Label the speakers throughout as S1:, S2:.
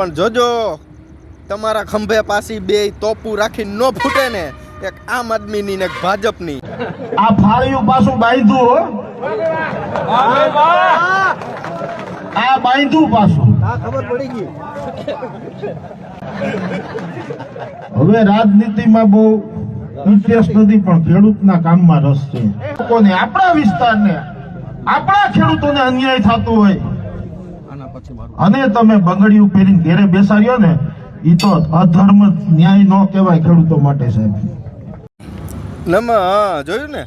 S1: પણ જોજો, તમારા ખંભે પાછી બે તોપું રાખીને ન ફૂટે ને, એક આમ આદમીની ને ભાજપની.
S2: આ ફાળિયું પાછું બાંધ્યું હો. આ બાંધ્યું પાછું. હવે રાજનીતિમાં બહુ ઇન્ટરેસ્ટ નથી, પણ ખેડૂતના કામમાં રસ છે. લોકોને આપણા વિસ્તારને, આપણા ખેડૂતોને અન્યાય થતો હોય. અને તમે બંગડીયું પહેરીને ઘેરે બેસાડ્યો ને એ તો અધર્મ ન્યાય ન કહેવાય ખેડૂતો માટે સાહેબ.
S1: નમ જોયું ને?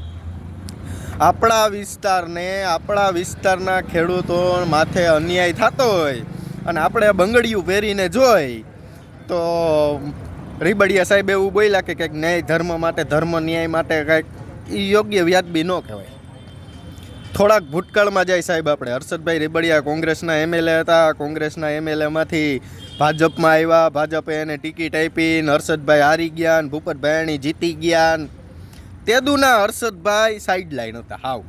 S1: આપણા વિસ્તારને આપણા વિસ્તારના ખેડૂતો માથે અન્યાય થતો હોય અને આપણે બંગડીયું પહેરીને જોઈ તો રીબડિયા સાહેબ એવું બોલ્યા કે કંઈક ન્યાય ધર્મ માટે ધર્મ ન્યાય માટે કંઈક એ યોગ્ય વ્યાજબી ન કહેવાય. થોડાક ભૂતકાળમાં જાય સાહેબ આપણે. હર્ષદભાઈ રેબડિયા કોંગ્રેસના એમએલએ હતા. કોંગ્રેસના એમએલએમાંથી ભાજપમાં આવ્યા. ભાજપે એને ટિકિટ આપી હર્ષદભાઈ હારી ગયા ભૂપતભાઈ જીતી ગયા તેદુના હર્ષદભાઈ સાઈડ લાઈન હતા. હાવ.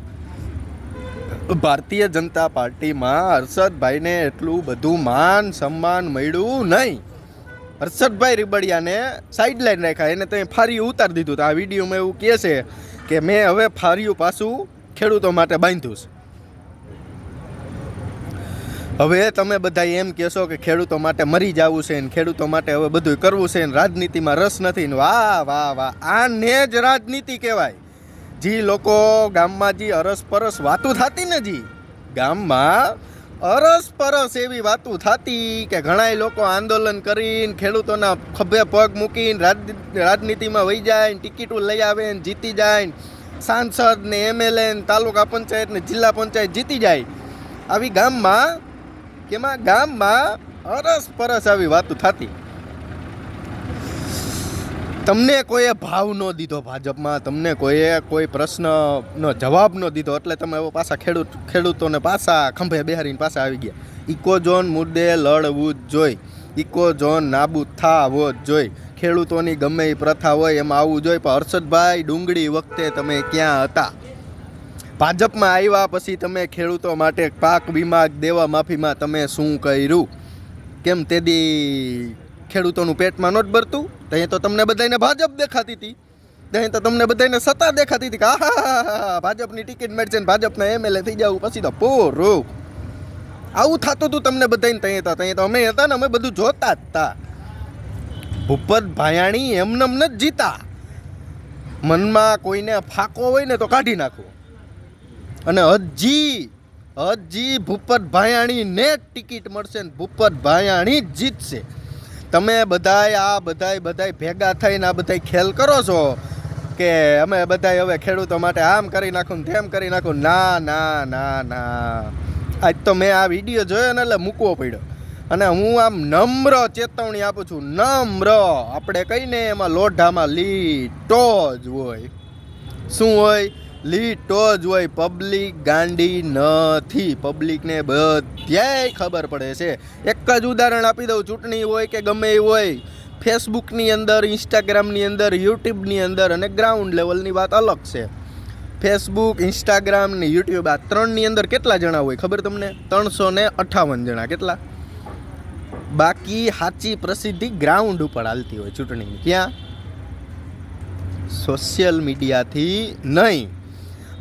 S1: ભારતીય જનતા પાર્ટીમાં હર્ષદભાઈને એટલું બધું માન સન્માન મળ્યું નહીં. હર્ષદભાઈ રીબડિયાને સાઈડ લાઈન રાખ્યા. એને તમે ફારી ઉતારી દીધું. તો આ વિડીયોમાં એવું કહે છે કે મેં હવે ફાર્યું પાછું ખેડૂતો માટે બાંધ્યું છે. હવે તમે બધા એમ કહેશો કે ખેડૂતો માટે મરી જવું છે ને ખેડૂતો માટે હવે બધું કરવું છે ને રાજનીતિમાં રસ નથી ને વાહ વાહ વાહ, આને જ રાજનીતિ કહેવાય. જે લોકો ગામમાં જી અરસપરસ વાતું થતી ને જી, ગામમાં અરસપરસ એવી વાતું થતી કે ઘણાય લોકો આંદોલન કરીને ખેડૂતોના ખભે પગ મૂકીને રાજ, રાજનીતિમાં વહી જાય ને ટિકિટો લઈ આવે ને જીતી જાય ને સાંસદ ને એમએલએ ને તાલુકા પંચાયત ને જિલ્લા પંચાયત જીતી જાય. આવી ગામમાં, કેમાં ગામમાં અરસ પરસ આવી વાતો થતી. તમને કોઈએ ભાવ ન દીધો ભાજપમાં, તમને કોઈએ કોઈ પ્રશ્નનો જવાબ ન દીધો, એટલે તમે એવો પાછા ખેડૂત, ખેડૂતોને પાછા ખંભે બેહારીને પાછા આવી ગયા. ઇકો ઝોન મુદ્દે લડવું જ જોઈ. ઇકો ઝોન નાબૂદ થવો જ જોઈ. ખેડૂતોની ગમે એ પ્રથા હોય એમાં આવવું જોઈએ. પણ હર્ષદભાઈ ડુંગળી વખતે તમે ક્યાં હતા? ભાજપમાં આવ્યા પછી તમે ખેડૂતો માટે પાક વીમા દેવા માફીમાં તમે શું કર્યું? કેમ તેદી ખેડૂતોનું પેટમાં નોટ ભરતું? ત્યાં તો તમને બધાને ભાજપ દેખાતી હતી ત્યાં તો તમને બધાને સત્તા દેખાતી હતી કે આહા ભાજપની ટિકિટ મળશે ને ભાજપના એમએલએ થઈ જવું. પછી તો પૂરું. આવું થતું હતું તમને બધાને ત્યાં હતા ત્યાં તો અમે હતા ને અમે બધું જોતા જ હતા ભૂપત ભાયાણી એમનેમ ન જ જીતા. મનમાં કોઈને ફાકો હોય ને તો કાઢી નાખો. અને હજી હજી ભૂપત ભાયાણીને જ ટિકિટ મળશે ને ભૂપત ભાયાણી જ જીતશે. તમે બધાય આ બધાય બધાય ભેગા થઈને આ બધાય ખેલ કરો છો કે અમે બધાય હવે ખેડૂતો માટે આમ કરી નાખું ને તેમ કરી નાખું? ના ના ના ના. આજ તો મેં આ વીડિયો જોયો ને એટલે મૂકવો પડ્યો. અને હું આમ નમ્ર ચેતવણી આપું છું, નમ્ર. આપણે કહીને એમાં લોઢામાં લીટો જ હોય. શું હોય? લીટો જ હોય. પબ્લિક ગાંડી નથી. પબ્લિકને બધાય ખબર પડે છે. એક જ ઉદાહરણ આપી દઉં. ચૂંટણી હોય કે ગમે એ હોય, ફેસબુકની અંદર, ઇન્સ્ટાગ્રામની અંદર, યુટ્યુબની અંદર અને ગ્રાઉન્ડ લેવલની વાત અલગ છે. ફેસબુક, ઇન્સ્ટાગ્રામ ને યુટ્યુબ આ ત્રણની અંદર કેટલા જણા હોય ખબર તમને? ત્રણસો ને અઠાવન જણા. કેટલા? બાકી સાચી પ્રસિદ્ધિ ગ્રાઉન્ડ ઉપર હાલતી હોય ચૂંટણીની. ક્યાં? સોશિયલ મીડિયાથી નહીં.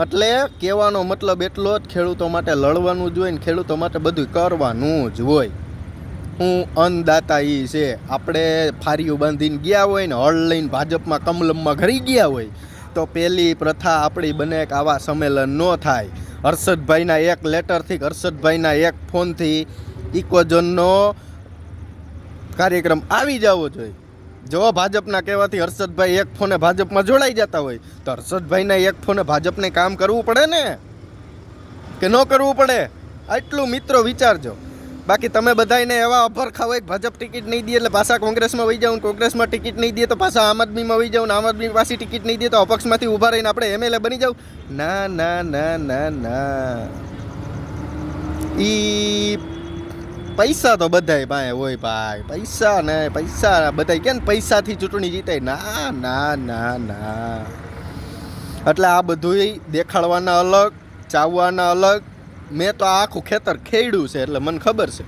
S1: એટલે કહેવાનો મતલબ એટલો જ, ખેડૂતો માટે લડવાનું જ હોય ને ખેડૂતો માટે બધું કરવાનું જ હોય. હું અન્નદાતા એ છે. આપણે ફારીઓ બાંધીને ગયા હોય ને હળ લઈને ભાજપમાં કમલમમાં ઘરી ગયા હોય, તો પહેલી પ્રથા આપણી બને કે આવા સંમેલન ન થાય. હર્ષદભાઈના એક લેટરથી હર્ષદભાઈના એક ફોનથી ઇકોઝોનનો કાર્યક્રમ આવી જવો જોઈએ. જો ભાજપના કહેવાથી હર્ષદભાઈ એક ફોને ભાજપમાં જોડાઈ જતા હોય, તો હર્ષદભાઈના એક ફોને ભાજપને કામ કરવું પડે ને? કે ન કરવું પડે? આટલું મિત્રો વિચારજો. બાકી તમે બધાને એવા અભર ખાવ કે ભાજપ ટિકિટ નહીં દે એટલે પાછા કોંગ્રેસમાં વહી જાઉં કોંગ્રેસમાં ટિકિટ નહીં દે તો પાછા આમ આદમીમાં વહી ને આમ આદમી પાસે ટિકિટ નહીં દે તો અપક્ષમાંથી ઊભા રહીને આપણે એમએલએ બની જાઉં ના ના ના ના ના. ઈ પૈસા તો બધાય પાસે હોય ભાઈ. પૈસા ને પૈસા બધાય કે પૈસાથી ચૂંટણી જીતે? ના ના ના ના. એટલે આ બધુંય દેખાડવાના અલગ, ચાવવાના અલગ. મેં તો આખું ખેતર ખેડ્યું છે એટલે મને ખબર છે.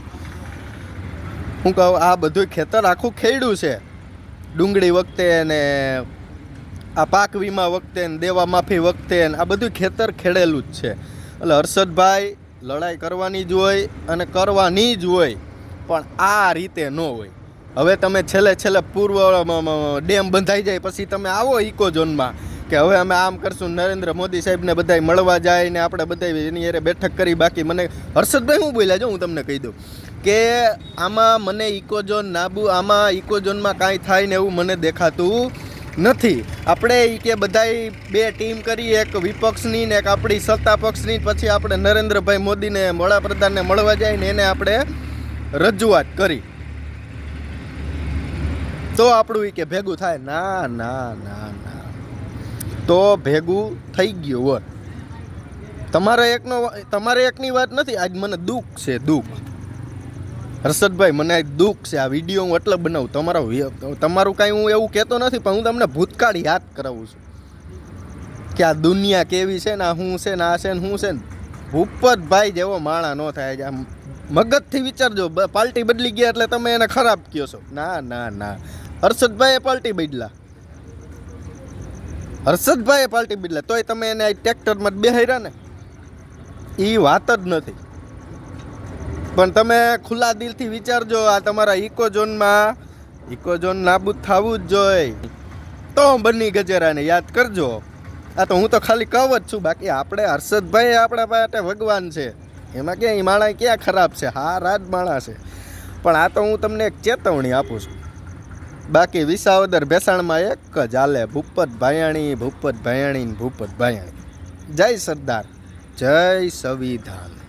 S1: હું કહું, આ બધું ખેતર આખું ખેડ્યું છે. ડુંગળી વખતે ને આ પાક વીમા વખતે ને દેવા માફી વખતે ને આ બધું ખેતર ખેડેલું જ છે. એટલે હર્ષદભાઈ લડાઈ કરવાની જ હોય અને કરવાની જ હોય, પણ આ રીતે ન હોય. હવે તમે છેલ્લે છેલ્લે પૂર્વ ડેમ બંધાઈ જાય પછી તમે આવો ઇકોઝોનમાં કે હવે અમે આમ કરશું, નરેન્દ્ર મોદી સાહેબને બધાય મળવા જાય ને આપણે બધા એની અરે બેઠક કરી, બાકી મને, હર્ષદભાઈ હું બોલ્યા જો હું તમને કહી દઉં કે આમાં મને ઇકોઝોન નાબુ, આમાં ઇકોઝોનમાં કાંઈ થાય ને એવું મને દેખાતું નથી. આપણે કે બધાય બે ટીમ કરી, એક વિપક્ષની ને એક આપણી સત્તા પક્ષની. પછી આપણે નરેન્દ્રભાઈ મોદીને વડાપ્રધાનને મળવા જાય ને એને આપણે રજૂઆત કરી. તો આપણું કે ભેગું થાય. ના ના ના ના. તો ભેગું થઈ ગયું હોત તમારે એકનો તમારે એકની વાત નથી. આજ મને દુઃખ છે, દુઃખ. હર્ષદભાઈ, મને દુઃખ છે. આ વીડિયો હું એટલે બનાવું, તમારો તમારું કાંઈ હું એવું કહેતો નથી, પણ હું તમને ભૂતકાળ યાદ કરાવું છું કે આ દુનિયા કેવી છે ને, આ શું છે ને, આ છે ને શું છે ને. ભૂપતભાઈ જેવો માણા ન થાય છે આમ મગજથી વિચારજો પાલ્ટી બદલી ગયા એટલે તમે એને ખરાબ કહો છો. ના ના ના. હર્ષદભાઈએ પાર્ટી બદલા. હર્ષદભાઈએ પાર્ટી બદલા. તોય તમે એને ટ્રેક્ટરમાં બેહાર્યા ને. એ વાત જ નથી. પણ તમે ખુલ્લા દિલથી વિચારજો, આ તમારા ઇકોઝોનમાં ઇકોઝોન નાબૂદ થવું જ જોઈએ તો બની ગજેરાને યાદ કરજો. આ તો હું તો ખાલી કહું જ છું, બાકી આપણે હર્ષદભાઈ આપણા માટે ભગવાન છે. એમાં ક્યાં એ માણા ક્યાં ખરાબ છે? હા, રાજ માણા છે. પણ આ તો હું તમને એક ચેતવણી આપું છું. બાકી વિસાવદર ભેસાણમાં એક જ હાલે, ભૂપત ભાયાણી ભૂપત ભાયાણી ભૂપત ભાયાણી. જય સરદાર, જય સંવિધાન.